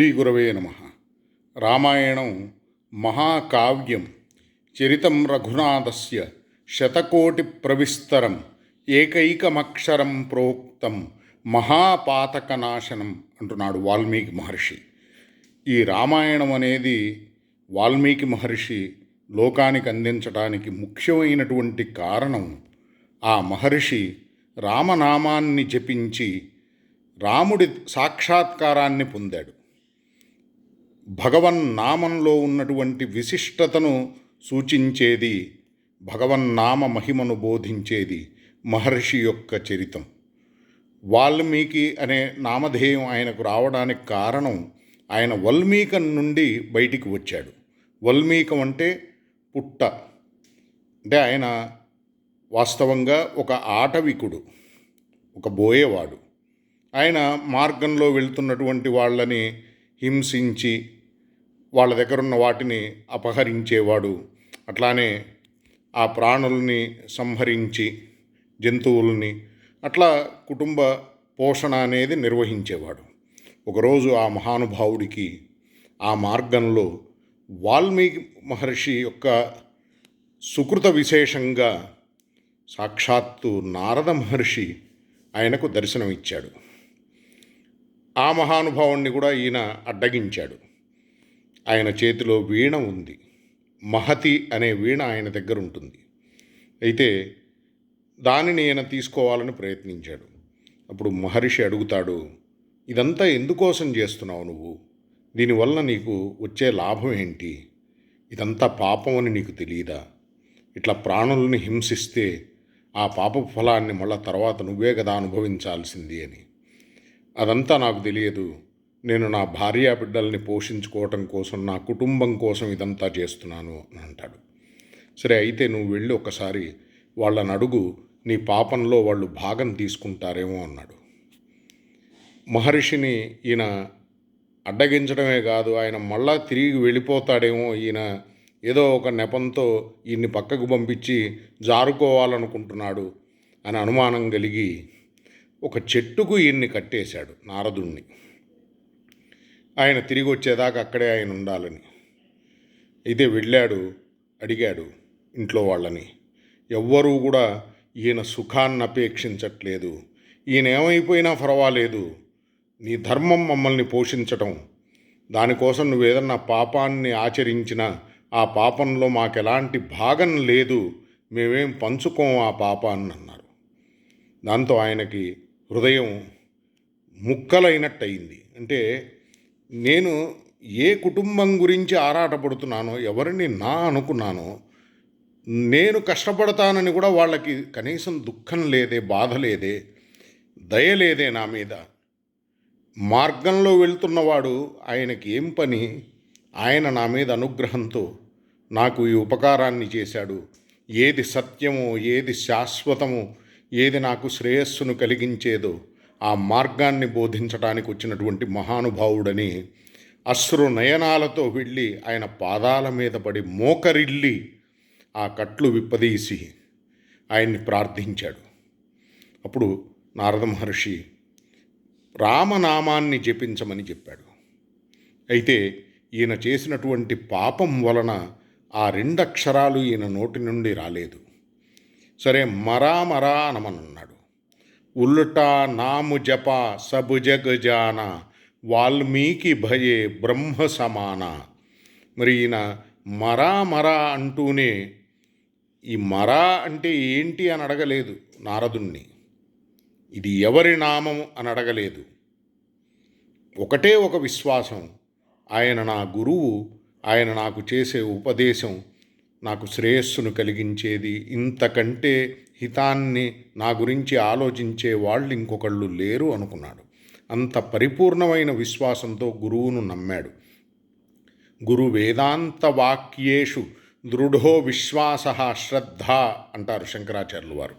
శ్రీ గురవే నమ. రామాయణం మహాకావ్యం చరితం రఘునాథస్య శతకోటి ప్రవిస్తరం ఏకైకమక్షరం ప్రోక్తం మహాపాతకనాశనం అంటున్నాడు వాల్మీకి మహర్షి. ఈ రామాయణం అనేది వాల్మీకి మహర్షి లోకానికి అందించడానికి ముఖ్యమైనటువంటి కారణం. ఆ మహర్షి రామనామాన్ని జపించి రాముడి సాక్షాత్కారాన్ని పొందాడు. భగవన్నామంలో ఉన్నటువంటి విశిష్టతను సూచించేది భగవన్నామ మహిమను బోధించేది మహర్షి యొక్క చరితం. వాల్మీకి అనే నామధేయం ఆయనకు రావడానికి కారణం ఆయన వల్మీకం నుండి బయటికి వచ్చాడు. వల్మీకం అంటే పుట్ట. అంటే ఆయన వాస్తవంగా ఒక ఆటవికుడు ఒక బోయేవాడు. ఆయన మార్గంలో వెళ్తున్నటువంటి వాళ్ళని హింసించి వాళ్ళ దగ్గర ఉన్న వాటిని అపహరించేవాడు. అట్లానే ఆ ప్రాణుల్ని సంహరించి జంతువుల్ని అట్లా కుటుంబ పోషణ అనేది నిర్వహించేవాడు. ఒకరోజు ఆ మహానుభావుడికి ఆ మార్గంలో వాల్మీకి మహర్షి యొక్క సుకృత విశేషంగా సాక్షాత్తు నారద మహర్షి ఆయనకు దర్శనమిచ్చాడు. ఆ మహానుభావుణ్ణి కూడా ఈయన అడ్డగించాడు. ఆయన చేతిలో వీణ ఉంది. మహతి అనే వీణ ఆయన దగ్గర ఉంటుంది. అయితే దానిని ఈయన తీసుకోవాలని ప్రయత్నించాడు. అప్పుడు మహర్షి అడుగుతాడు ఇదంతా ఎందుకోసం చేస్తున్నావు నువ్వు? దీనివల్ల నీకు వచ్చే లాభం ఏంటి? ఇదంతా పాపం అని నీకు తెలియదా ఇట్లా ప్రాణులను హింసిస్తే ఆ పాప ఫలాన్ని మళ్ళా తర్వాత నువ్వే కదా అనుభవించాల్సింది అని. అదంతా నాకు తెలియదు. నేను నా భార్యా బిడ్డల్ని పోషించుకోవటం కోసం నా కుటుంబం కోసం ఇదంతా చేస్తున్నాను అని అంటాడు. సరే అయితే నువ్వు వెళ్ళి ఒకసారి వాళ్ళని అడుగు నీ పాపంలో వాళ్ళు భాగం తీసుకుంటారేమో అన్నాడు. మహర్షిని ఈయన అడ్డగించడమే కాదు ఆయన మళ్ళా తిరిగి వెళ్ళిపోతాడేమో ఈయన ఏదో ఒక నెపంతో ఈయన్ని పక్కకు పంపించి జారుకోవాలనుకుంటున్నాడు అని అనుమానం కలిగి ఒక చెట్టుకు ఈయన్ని కట్టేశాడు నారదుణ్ణి. ఆయన తిరిగి వచ్చేదాకా అక్కడే ఆయన ఉండాలని. అయితే వెళ్ళాడు అడిగాడు ఇంట్లో వాళ్ళని. ఎవ్వరూ కూడా ఈయన సుఖాన్ని అపేక్షించట్లేదు. ఈయన ఏమైపోయినా పర్వాలేదు నీ ధర్మం మమ్మల్ని పోషించటం. దానికోసం నువ్వేదన్నా పాపాన్ని ఆచరించినా ఆ పాపంలో మాకెలాంటి భాగం లేదు. మేమేం పంచుకోం ఆ పాపాన్ని అన్నారు. దాంతో ఆయనకి హృదయం ముక్కలైనట్టయింది. అంటే నేను ఏ కుటుంబం గురించి ఆరాటపడుతున్నానో ఎవరిని నా అనుకున్నానో నేను కష్టపడతానని కూడా వాళ్ళకి కనీసం దుఃఖం లేదే బాధ లేదే దయ లేదే నా మీద. మార్గంలో వెళ్తున్నవాడు ఆయనకి ఏం పని? ఆయన నా మీద అనుగ్రహంతో నాకు ఈ ఉపకారాన్ని చేశాడు. ఏది సత్యమో ఏది శాశ్వతమో ఏది నాకు శ్రేయస్సును కలిగించేదో ఆ మార్గాన్ని బోధించడానికి వచ్చినటువంటి మహానుభావుడని అశ్రు నయనాలతో వెళ్ళి ఆయన పాదాల మీద పడి మోకరిల్లి ఆ కట్లు విప్పదీసి ఆయన్ని ప్రార్థించాడు. అప్పుడు నారద మహర్షి రామనామాన్ని జపించమని చెప్పాడు. అయితే ఈయన చేసినటువంటి పాపం వలన ఆ రెండక్షరాలు ఈయన నోటి నుండి రాలేదు. సరే మరా మరా అనమనన్నాడు ఉల్టా నాము జప సభుజగజాన వాల్మీకి భయే బ్రహ్మ సమాన. మరి ఈయన మరా మరా అంటూనే ఈ మరా అంటే ఏంటి అని అడగలేదు నారదుణ్ణి. ఇది ఎవరి నామం అని అడగలేదు. ఒకటే ఒక విశ్వాసం ఆయన నా గురువు ఆయన నాకు చేసే ఉపదేశం నాకు శ్రేయస్సును కలిగించేది. ఇంతకంటే హితాన్ని నా గురించి ఆలోచించే వాళ్ళు ఇంకొకళ్ళు లేరు అనుకున్నాడు. అంత పరిపూర్ణమైన విశ్వాసంతో గురువును నమ్మాడు. గురు వేదాంత వాక్యేషు దృఢో విశ్వాస శ్రద్ధ అంటారు శంకరాచార్యులు వారు.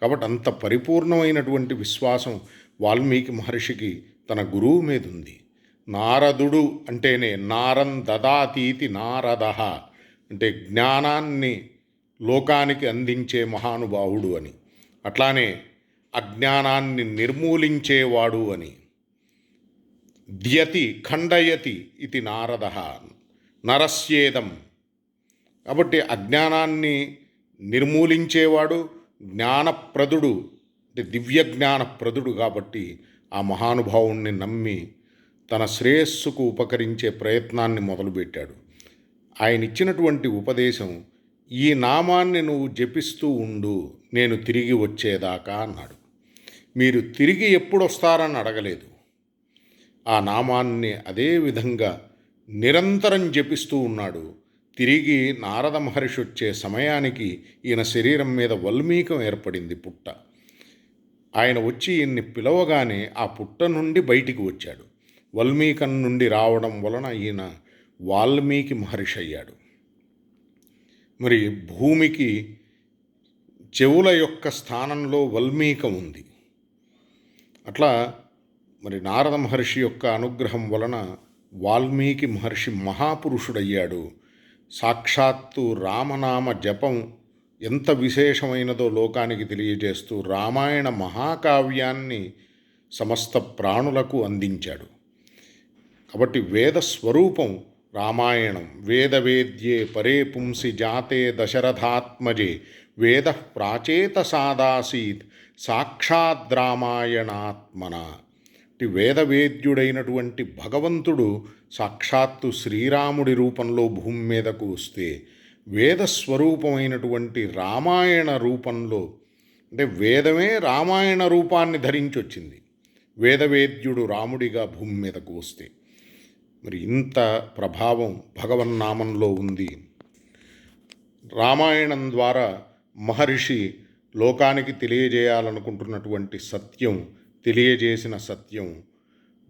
కాబట్టి అంత పరిపూర్ణమైనటువంటి విశ్వాసం వాల్మీకి మహర్షికి తన గురువు మీద ఉంది నారదుడు అంటేనే నారం దదాతీతి నారద. అంటే జ్ఞానాన్ని లోకానికి అందించే మహానుభావుడు అని. అట్లానే అజ్ఞానాన్ని నిర్మూలించేవాడు అని. ద్యతి ఖండయతి ఇది నారద నరస్యేదం. కాబట్టి అజ్ఞానాన్ని నిర్మూలించేవాడు జ్ఞానప్రదుడు అంటే దివ్య జ్ఞానప్రదుడు కాబట్టి ఆ మహానుభావుణ్ణి నమ్మి తన శ్రేయస్సుకు ఉపకరించే ప్రయత్నాన్ని మొదలుపెట్టాడు. ఆయన ఇచ్చినటువంటి ఉపదేశం ఈ నామాన్ని నువ్వు జపిస్తూ ఉండు నేను తిరిగి వచ్చేదాకా అన్నాడు. మీరు తిరిగి ఎప్పుడు వస్తారని అడగలేదు. ఆ నామాన్ని అదే విధంగా నిరంతరం జపిస్తూ ఉన్నాడు. తిరిగి నారద మహర్షి వచ్చే సమయానికి ఈయన శరీరం మీద వల్మీకం ఏర్పడింది పుట్ట. ఆయన వచ్చి ఈయన్ని పిలవగానే ఆ పుట్ట నుండి బయటికి వచ్చాడు. వల్మీకం నుండి రావడం వలన ఈయన వాల్మీకి మహర్షి అయ్యాడు. మరి భూమికి చెవుల యొక్క స్థానంలో వల్మీకం ఉంది. అట్లా మరి నారద మహర్షి యొక్క అనుగ్రహం వలన వాల్మీకి మహర్షి మహాపురుషుడయ్యాడు. సాక్షాత్తు రామనామ జపం ఎంత విశేషమైనదో లోకానికి తెలియజేస్తూ రామాయణ మహాకావ్యాన్ని సమస్త ప్రాణులకు అందించాడు. కాబట్టి వేద స్వరూపం రామాయణం వేదవేద్యే పరే పుంసి జాతే దశరథాత్మజే వేద ప్రాచేత సాదాసీత్ సాక్షాద్రామాయణాత్మన ఇటు వేదవేద్యుడైనటువంటి భగవంతుడు సాక్షాత్తు శ్రీరాముడి రూపంలో భూమి మీదకు వస్తే వేదస్వరూపమైనటువంటి రామాయణ రూపంలో అంటే వేదమే రామాయణ రూపాన్ని ధరించి వచ్చింది వేదవేద్యుడు రాముడిగా భూమి మీదకు వస్తే. మరి ఇంత ప్రభావం భగవన్నామంలో ఉంది. రామాయణం ద్వారా మహర్షి లోకానికి తెలియజేయాలనుకుంటున్నటువంటి సత్యం తెలియజేసిన సత్యం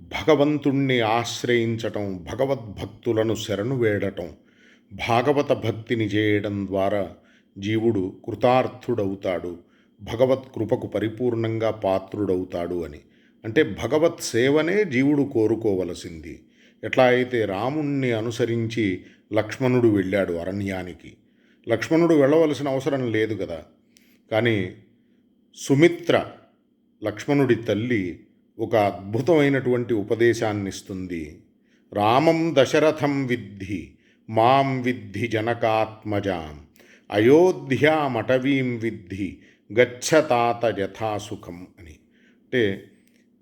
భగవంతుణ్ణి ఆశ్రయించటం భగవద్భక్తులను శరణు వేడటం భాగవత భక్తిని చేయడం ద్వారా జీవుడు కృతార్థుడవుతాడు భగవత్ కృపకు పరిపూర్ణంగా పాత్రుడవుతాడు అని. అంటే భగవత్ సేవనే జీవుడు కోరుకోవలసింది. ఎట్లా అయితే రాముణ్ణి అనుసరించి లక్ష్మణుడు వెళ్ళాడు అరణ్యానికి. లక్ష్మణుడు వెళ్ళవలసిన అవసరం లేదు కదా. కానీ సుమిత్ర లక్ష్మణుడి తల్లి ఒక అద్భుతమైనటువంటి ఉపదేశాన్ని ఇస్తుంది రామం దశరథం విద్ధి మాం విద్ధి జనకాత్మజాం అయోధ్యామటవీం విద్ధి గచ్చతాత యథాసుఖం అని. అంటే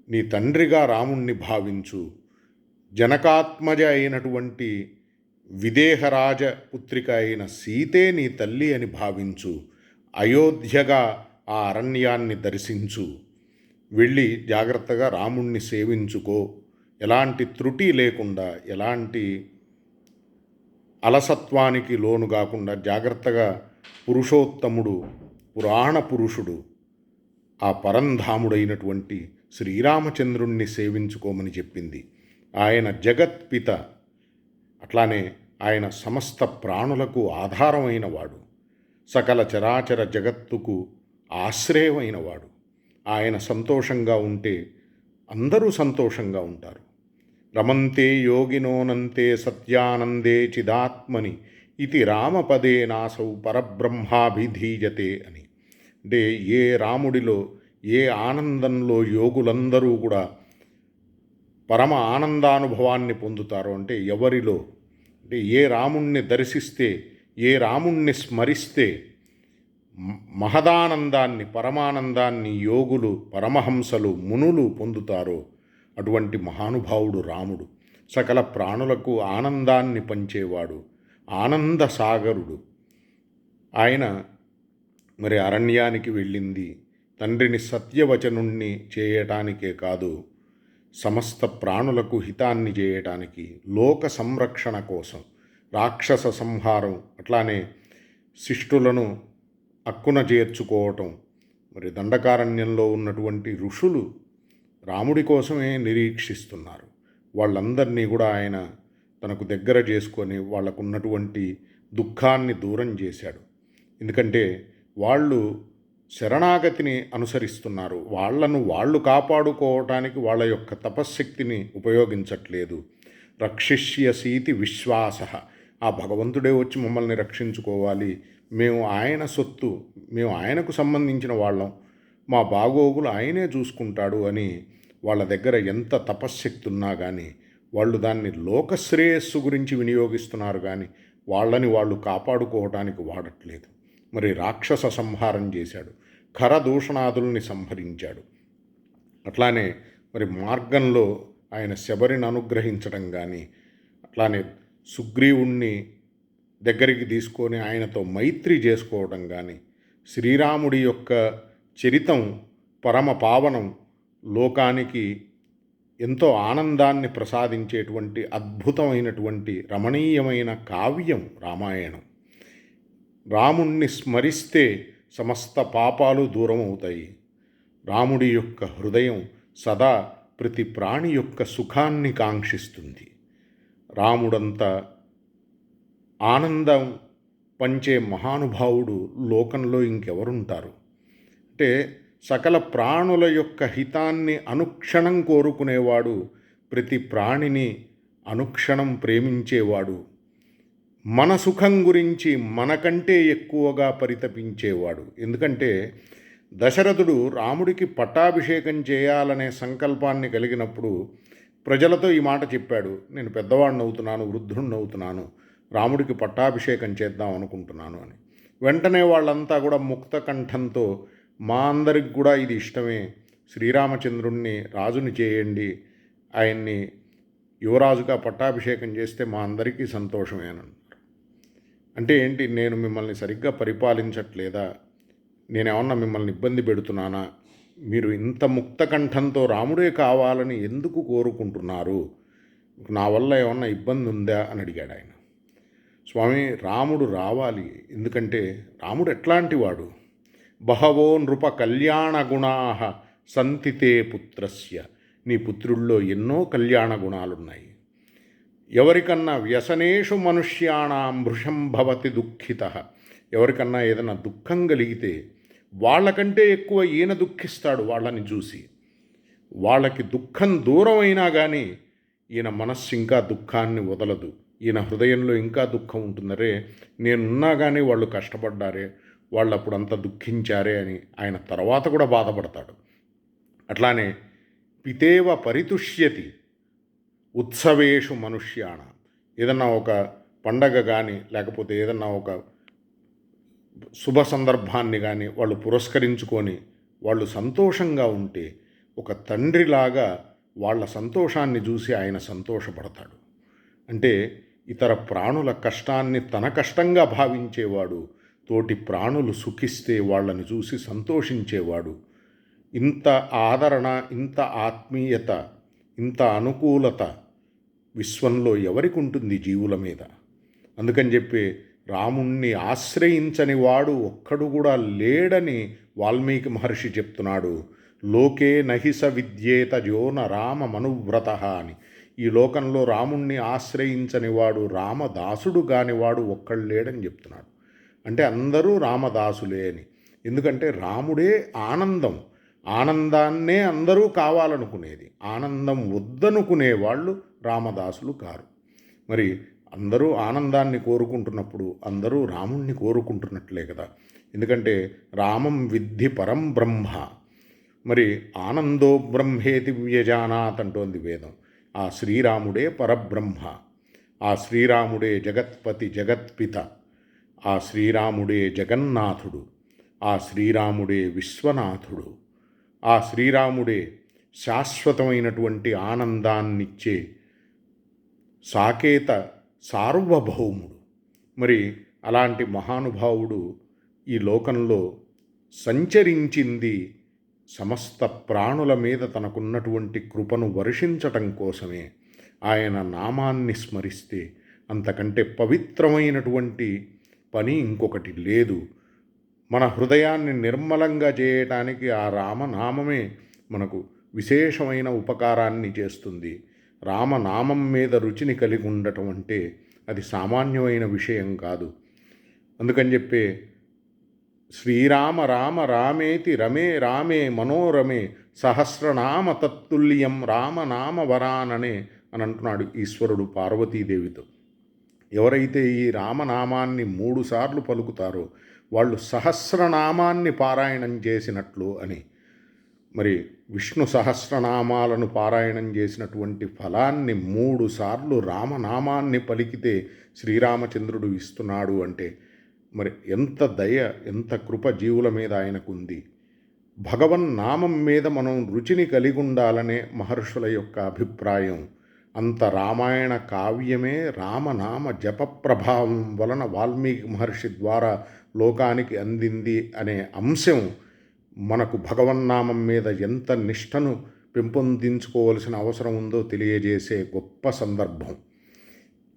నీ తండ్రిగా రాముణ్ణి భావించు జనకాత్మజ అయినటువంటి విదేహరాజ పుత్రిక అయిన సీతే నీ తల్లి అని భావించు. అయోధ్యగా ఆ అరణ్యాన్ని దర్శించు. వెళ్ళి జాగ్రత్తగా రాముణ్ణి సేవించుకో. ఎలాంటి త్రుటి లేకుండా ఎలాంటి అలసత్వానికి లోను కాకుండా జాగ్రత్తగా పురుషోత్తముడు పురాణ పురుషుడు ఆ పరంధాముడైనటువంటి శ్రీరామచంద్రుణ్ణి సేవించుకోమని చెప్పింది. ఆయన జగత్పిత అట్లానే ఆయన సమస్త ప్రాణులకు ఆధారమైన వాడు. సకల చరాచర జగత్తుకు ఆశ్రయమైనవాడు ఆయన సంతోషంగా ఉంటే అందరూ సంతోషంగా ఉంటారు. రమంతే యోగినోనంతే సత్యానందే చిదాత్మని ఇది రామపదే నాసౌ పరబ్రహ్మాభిధీయతే అని. అంటే ఏ రాముడిలో ఏ ఆనందంలో యోగులందరూ కూడా పరమ ఆనందానుభవాన్ని పొందుతారో అంటే ఎవరిలో? అంటే ఏ రాముణ్ణి దర్శిస్తే ఏ రాముణ్ణి స్మరిస్తే మహదానందాన్ని పరమానందాన్ని యోగులు పరమహంసలు మునులు పొందుతారో అటువంటి మహానుభావుడు రాముడు. సకల ప్రాణులకు ఆనందాన్ని పంచేవాడు ఆనంద సాగరుడు. ఆయన మరి అరణ్యానికి వెళ్ళింది. తండ్రిని సత్యవచనుణ్ణి చేయటానికే కాదు సమస్త ప్రాణులకు హితాన్ని చేయటానికి లోక సంరక్షణ కోసం రాక్షస సంహారం అట్లానే శిష్టులను అక్కున చేర్చుకోవటం మరి దండకారణ్యంలో ఉన్నటువంటి ఋషులు రాముడి కోసమే నిరీక్షిస్తున్నారు. వాళ్ళందరినీ కూడా ఆయన తనకు దగ్గర చేసుకొని వాళ్ళకున్నటువంటి దుఃఖాన్ని దూరం చేశాడు ఎందుకంటే వాళ్ళు శరణాగతిని అనుసరిస్తున్నారు. వాళ్ళను వాళ్ళు కాపాడుకోవటానికి వాళ్ళ యొక్క తపశ్శక్తిని ఉపయోగించట్లేదు. రక్షిష్యసీతి విశ్వాస. ఆ భగవంతుడే వచ్చి మమ్మల్ని రక్షించుకోవాలి. మేము ఆయన సొత్తు మేము ఆయనకు సంబంధించిన వాళ్ళం. మా బాగోగులు ఆయనే చూసుకుంటాడు అని వాళ్ళ దగ్గర ఎంత తపశ్శక్తి ఉన్నా కానీ వాళ్ళు దాన్ని లోకశ్రేయస్సు గురించి వినియోగిస్తున్నారు కానీ వాళ్ళని వాళ్ళు కాపాడుకోవటానికి వాడట్లేదు. మరి రాక్షస సంహారం చేశాడు. ఖర దూషణాదుల్ని సంహరించాడు. అట్లానే మరి మార్గంలో ఆయన శబరిని అనుగ్రహించడం కానీ అట్లానే సుగ్రీవుణ్ణి దగ్గరికి తీసుకొని ఆయనతో మైత్రి చేసుకోవడం కానీ శ్రీరాముడి యొక్క చరితం పరమ పావనం లోకానికి ఎంతో ఆనందాన్ని ప్రసాదించేటువంటి అద్భుతమైనటువంటి రమణీయమైన కావ్యం రామాయణం. రాముణ్ణి స్మరిస్తే సమస్త పాపాలు దూరం అవుతాయి రాముడి యొక్క హృదయం సదా ప్రతి ప్రాణి యొక్క సుఖాన్ని కాంక్షిస్తుంది. రాముడంత ఆనందం పంచే మహానుభావుడు లోకంలో ఇంకెవరుంటారు? అంటే సకల ప్రాణుల యొక్క హితాన్ని అనుక్షణం కోరుకునేవాడు ప్రతి ప్రాణిని అనుక్షణం ప్రేమించేవాడు మన సుఖం గురించి మనకంటే ఎక్కువగా పరితపించేవాడు. ఎందుకంటే దశరథుడు రాముడికి పట్టాభిషేకం చేయాలనే సంకల్పాన్ని కలిగినప్పుడు ప్రజలతో ఈ మాట చెప్పాడు. నేను పెద్దవాడిని అవుతున్నాను వృద్ధుణ్ణి అవుతున్నాను రాముడికి పట్టాభిషేకం చేద్దాం అనుకుంటున్నాను అని. వెంటనే వాళ్ళంతా కూడా ముక్త కంఠంతో మా అందరికి కూడా ఇది ఇష్టమే శ్రీరామచంద్రుణ్ణి రాజుని చేయండి ఆయన్ని యువరాజుగా పట్టాభిషేకం చేస్తే మా అందరికీ సంతోషమేనండి అంటే ఏంటి? నేను మిమ్మల్ని సరిగ్గా పరిపాలించట్లేదా? నేనేమన్నా మిమ్మల్ని ఇబ్బంది పెడుతున్నానా? మీరు ఇంత ముక్త కంఠంతో రాముడే కావాలని ఎందుకు కోరుకుంటున్నారు? నా వల్ల ఏమన్నా ఇబ్బంది ఉందా? అని అడిగాడు ఆయన. స్వామి రాముడు రావాలి. ఎందుకంటే రాముడు ఎట్లాంటి వాడు? బహవో నృప కళ్యాణ గుణాహ సంతితే పుత్రస్య. నీ పుత్రుల్లో ఎన్నో కళ్యాణ గుణాలున్నాయి. ఎవరికన్నా వ్యసనేషు మనుష్యాణం భృషం భవతి దుఃఖిత. ఎవరికన్నా ఏదైనా దుఃఖం కలిగితే వాళ్ళకంటే ఎక్కువ ఈయన దుఃఖిస్తాడు వాళ్ళని చూసి. వాళ్ళకి దుఃఖం దూరం అయినా కానీ ఈయన మనస్సు ఇంకా దుఃఖాన్ని వదలదు. ఈయన హృదయంలో ఇంకా దుఃఖం ఉంటుందరే నేనున్నా కానీ వాళ్ళు కష్టపడ్డారే వాళ్ళు అప్పుడు అంత దుఃఖించారే అని ఆయన తర్వాత కూడా బాధపడతాడు. అట్లానే పితేవ పరితుష్యతి ఉత్సవేషు మనుష్యాణ. ఏదన్నా ఒక పండగ కానీ లేకపోతే ఏదన్నా ఒక శుభ సందర్భాన్ని కానీ వాళ్ళు పురస్కరించుకొని వాళ్ళు సంతోషంగా ఉంటే ఒక తండ్రిలాగా వాళ్ళ సంతోషాన్ని చూసి ఆయన సంతోషపడతాడు. అంటే ఇతర ప్రాణుల కష్టాన్ని తన కష్టంగా భావించేవాడు తోటి ప్రాణులు సుఖిస్తే వాళ్ళని చూసి సంతోషించేవాడు. ఇంత ఆదరణ ఇంత ఆత్మీయత ఇంత అనుకూలత విశ్వంలో ఎవరికి ఉంటుంది జీవుల మీద? అందుకని చెప్పి రాముణ్ణి ఆశ్రయించని వాడు ఒక్కడు కూడా లేడని వాల్మీకి మహర్షి చెప్తున్నాడు. లోకే నహిస విద్యేత జోన రామ మనువ్రత అని. ఈ లోకంలో రాముణ్ణి ఆశ్రయించని వాడు రామదాసుడు కానివాడు ఒక్కడు లేడని చెప్తున్నాడు. అంటే అందరూ రామదాసులే అని. ఎందుకంటే రాముడే ఆనందం. ఆనందాన్నే అందరూ కావాలనుకునేది. ఆనందం వద్దనుకునే వాళ్ళు రామదాసులు కారు మరి అందరూ ఆనందాన్ని కోరుకుంటున్నప్పుడు అందరూ రాముణ్ణి కోరుకుంటున్నట్లే కదా. ఎందుకంటే రామం విద్ధి పరం బ్రహ్మ. మరి ఆనందో బ్రహ్మేతి వ్యజానాత్ అంటోంది వేదం. ఆ శ్రీరాముడే పరబ్రహ్మ. ఆ శ్రీరాముడే జగత్పతి జగత్పిత. ఆ శ్రీరాముడే జగన్నాథుడు. ఆ శ్రీరాముడే విశ్వనాథుడు. ఆ శ్రీరాముడే శాశ్వతమైనటువంటి ఆనందాన్నిచ్చే సాకేత సార్వభౌముడు. మరి అలాంటి మహానుభావుడు ఈ లోకంలో సంచరించింది సమస్త ప్రాణుల మీద తనకున్నటువంటి కృపను వర్షించటం కోసమే. ఆయన నామాన్ని స్మరిస్తే అంతకంటే పవిత్రమైనటువంటి పని ఇంకొకటి లేదు. మన హృదయాన్ని నిర్మలంగా చేయటానికి ఆ రామనామమే మనకు విశేషమైన ఉపకారాన్ని చేస్తుంది. రామనామం మీద రుచిని కలిగి ఉండటం అంటే అది సామాన్యమైన విషయం కాదు. అందుకని చెప్పే శ్రీరామ రామ రామేతి రమే రామే మనోరమే సహస్రనామ తత్తుల్యం రామనామ వరాననే అని అంటున్నాడు ఈశ్వరుడు పార్వతీదేవితో. ఎవరైతే ఈ రామనామాన్ని మూడుసార్లు పలుకుతారో వాళ్ళు సహస్రనామాన్ని పారాయణం చేసినట్లు అని మరి విష్ణు సహస్రనామాలను పారాయణం చేసినటువంటి ఫలాన్ని మూడు సార్లు రామనామాన్ని పలికితే శ్రీరామచంద్రుడు ఇస్తున్నాడు అంటే మరి ఎంత దయ ఎంత కృప జీవుల మీద ఆయనకుంది. భగవన్ నామం మీద మనం రుచిని కలిగి ఉండాలనే మహర్షుల యొక్క అభిప్రాయం. అంత రామాయణ కావ్యమే రామనామ జప ప్రభావం వలన వాల్మీకి మహర్షి ద్వారా లోకానికి అందింది అనే అంశం మనకు భగవన్నామం మీద ఎంత నిష్టను పెంపొందించుకోవలసిన అవసరం ఉందో తెలియజేసే గొప్ప సందర్భం.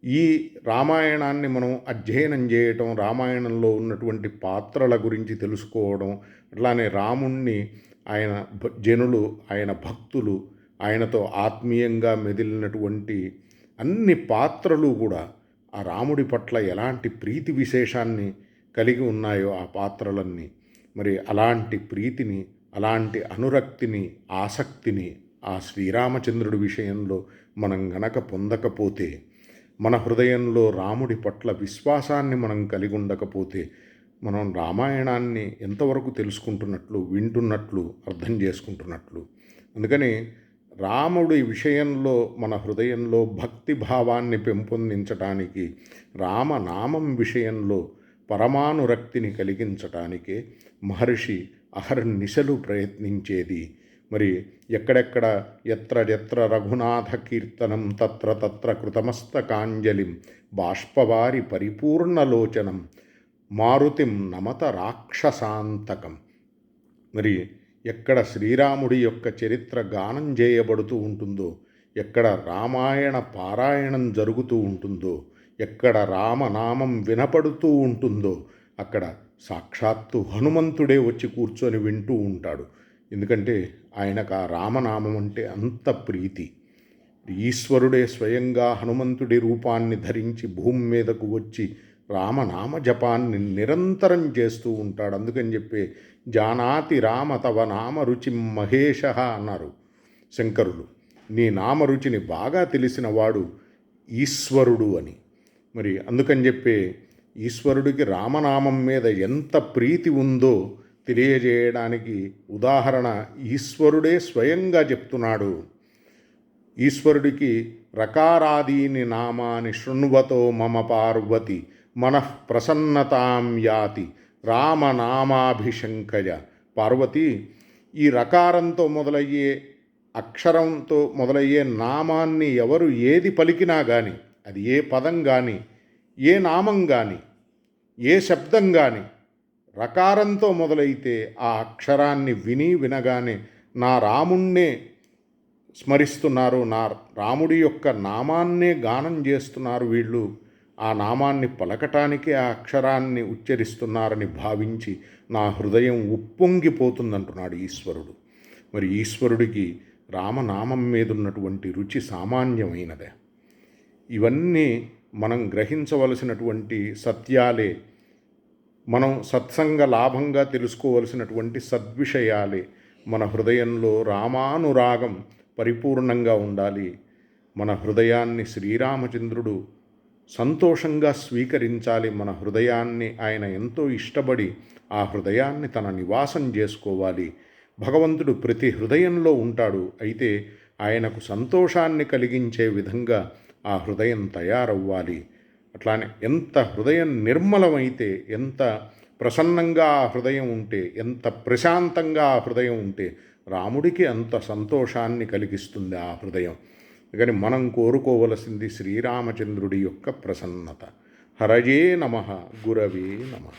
ఈ రామాయణాన్ని మనం అధ్యయనం చేయటం రామాయణంలో ఉన్నటువంటి పాత్రల గురించి తెలుసుకోవడం అట్లానే రాముణ్ణి ఆయన భ- జనులు ఆయన భక్తులు ఆయనతో ఆత్మీయంగా మెదిలినటువంటి అన్ని పాత్రలు కూడా ఆ రాముడి పట్ల ఎలాంటి ప్రీతి విశేషాన్ని కలిగి ఉన్నాయో ఆ పాత్రలన్నీ మరి అలాంటి ప్రీతిని అలాంటి అనురక్తిని ఆసక్తిని ఆ శ్రీరామచంద్రుడి విషయంలో మనం గనక పొందకపోతే మన హృదయంలో రాముడి పట్ల విశ్వాసాన్ని మనం కలిగి ఉండకపోతే మనం రామాయణాన్ని ఎంతవరకు తెలుసుకుంటున్నట్లు వింటున్నట్లు అర్థం చేసుకుంటున్నట్లు. అందుకని రాముడి విషయంలో మన హృదయంలో భక్తి భావాన్ని పెంపొందించటానికి రామనామం విషయంలో పరమానురక్తిని కలిగించటానికే మహర్షి అహర్నిశలు ప్రయత్నించేది. మరి ఎక్కడెక్కడ? ఎత్ర ఎత్ర రఘునాథ కీర్తనం తత్ర తత్ర కృతమస్తకాంజలిం బాష్పవారి పరిపూర్ణలోచనం మారుతిం నమత రాక్షసాంతకం. మరి ఎక్కడ శ్రీరాముడి యొక్క చరిత్ర గానం చేయబడుతూ ఉంటుందో ఎక్కడ రామాయణ పారాయణం జరుగుతూ ఉంటుందో ఎక్కడ రామనామం వినపడుతూ ఉంటుందో అక్కడ సాక్షాత్తు హనుమంతుడే వచ్చి కూర్చొని వింటూ ఉంటాడు. ఎందుకంటే ఆయనకు ఆ రామనామం అంటే అంత ప్రీతి. ఈశ్వరుడే స్వయంగా హనుమంతుడి రూపాన్ని ధరించి భూమి మీదకు వచ్చి రామనామ జపాన్ని నిరంతరం చేస్తూ ఉంటాడు. అందుకని చెప్పే జానాతి రామ తవ నామ రుచి మహేష అన్నారు శంకరులు. నీ నామరుచిని బాగా తెలిసినవాడు ఈశ్వరుడు అని. మరి అందుకని చెప్పే ఈశ్వరుడికి రామనామం మీద ఎంత ప్రీతి ఉందో తెలియజేయడానికి ఉదాహరణ ఈశ్వరుడే స్వయంగా చెప్తున్నాడు. ఈశ్వరుడికి రకారాదీని నామాని శృణ్వతో మమ పార్వతి మనః ప్రసన్నతాం యాతి రామనామాభిశంకయ. పార్వతి ఈ రకారంతో మొదలయ్యే అక్షరంతో మొదలయ్యే నామాన్ని ఎవరు ఏది పలికినా కానీ అది ఏ పదం కానీ ఏ నామం కానీ ఏ శబ్దం కానీ రకారంతో మొదలైతే ఆ అక్షరాన్ని విని వినగానే నా రాముణ్ణే స్మరిస్తున్నారు నా రాముడి యొక్క నామాన్నే గానం చేస్తున్నారు వీళ్ళు. ఆ నామాన్ని పలకటానికి ఆ అక్షరాన్ని ఉచ్చరిస్తున్నారని భావించి నా హృదయం ఉప్పొంగిపోతుందంటున్నాడు ఈశ్వరుడు. మరి ఈశ్వరుడికి రామనామం మీద ఉన్నటువంటి రుచి సామాన్యమైనదే. ఇవన్నీ మనం గ్రహించవలసినటువంటి సత్యాలే మనం సత్సంగ లాభంగా తెలుసుకోవలసినటువంటి సద్విషయాలే మన హృదయంలో రామానురాగం పరిపూర్ణంగా ఉండాలి. మన హృదయాన్ని శ్రీరామచంద్రుడు సంతోషంగా స్వీకరించాలి. మన హృదయాన్ని ఆయన ఎంతో ఇష్టపడి ఆ హృదయాన్ని తన నివాసం చేసుకోవాలి. భగవంతుడు ప్రతి హృదయంలో ఉంటాడు. అయితే ఆయనకు సంతోషాన్ని కలిగించే విధంగా ఆ హృదయం తయారవ్వాలి. అట్లానే ఎంత హృదయం నిర్మలమైతే ఎంత ప్రసన్నంగా ఆ హృదయం ఉంటే ఎంత ప్రశాంతంగా ఆ హృదయం ఉంటే రాముడికి అంత సంతోషాన్ని కలిగిస్తుంది ఆ హృదయం. కానీ మనం కోరుకోవలసింది శ్రీరామచంద్రుడి యొక్క ప్రసన్నత. హరయే నమ. గురవే నమ.